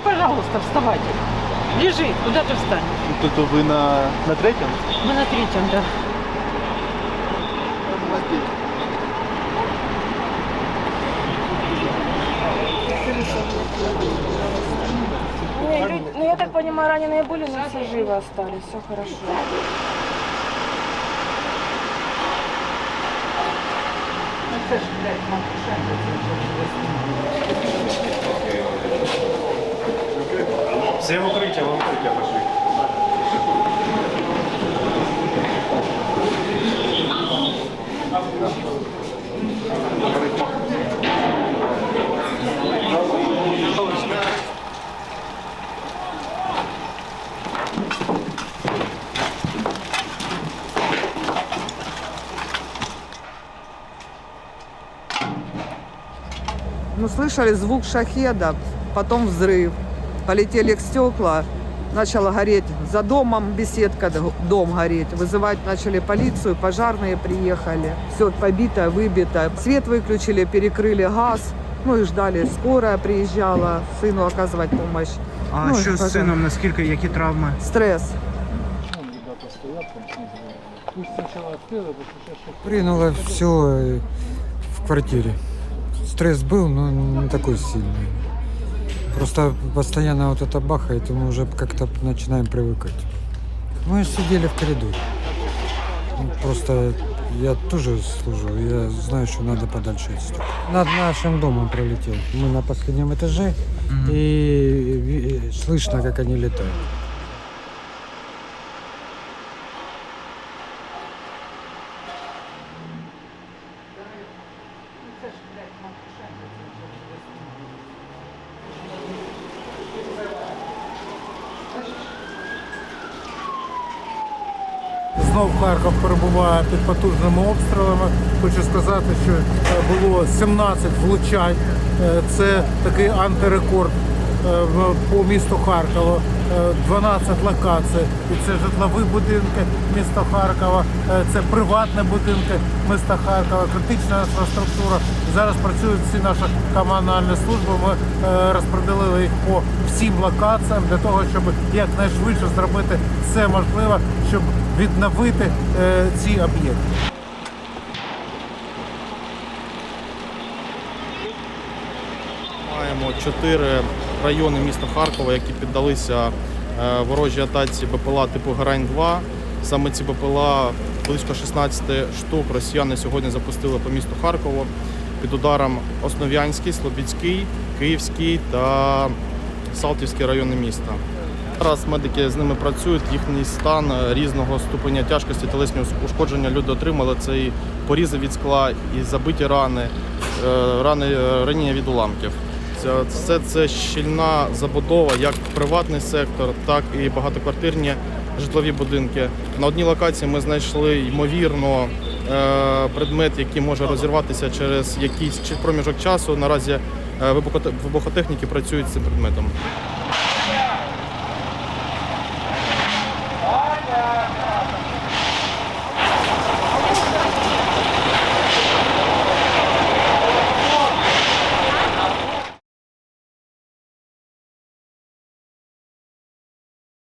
пожалуйста, вставайте. Лежи, куда ты встанешь? Тобто ви на, на третьому? Мы на третьем, да. Не, лю- ну я так понимаю, раненые были, но все живы остались, все хорошо. Все в укриття, в укриття пошли. Ну, слышали звук шахеда, потом взрыв. Полетели стекла, начало гореть. За домом беседка, дом гореть. Вызывать начали полицию, пожарные приехали. Все побито, выбито. Свет выключили, перекрыли газ. Ну и ждали. Скорая приезжала сыну оказывать помощь. А Ну, що з сином, наскільки, які травми? Стресс. Принуло все в квартире. Стресс был, но не такой сильный. Просто постоянно вот это бахает, и мы уже как-то начинаем привыкать. Мы сидели в коридоре. Ну, Просто я тоже служу, я знаю, что надо подальше от. Над нашим домом пролетел. Мы на последнем этаже, и ви- слышно, как они летают. Знов Харків перебуває під потужними обстрілами. Хочу сказати, що е, було 17 влучань. Е, Це такий антирекорд е, по місту Харкова. Е, 12 локацій. І це житлові будинки міста Харкова, е, це приватні будинки міста Харкова, критична інфраструктура. Зараз працюють всі наші комунальні служби. Ми е, розподілили їх по всім локаціям для того, щоб якнайшвидше зробити все можливе, щоб відновити е, ці об'єкти. Маємо чотири райони міста Харкова, які піддалися е, ворожій атаці БПЛА типу Герань-2. Саме ці БПЛА близько 16 штук росіяни сьогодні запустили по місту Харкову під ударом Основ'янський, Слобідський, Київський та Салтівський райони міста. Зараз медики з ними працюють, їхній стан е, різного ступеня тяжкості, тілесні ушкодження люди отримали. Це і порізи від скла, і забиті рани, е, рани ранення від уламків. Це, все це щільна забудова, як приватний сектор, так і багатоквартирні житлові будинки. На одній локації ми знайшли ймовірно е, предмет, який може розірватися через якийсь проміжок часу. Наразі е, вибухотехніки працюють з цим предметом.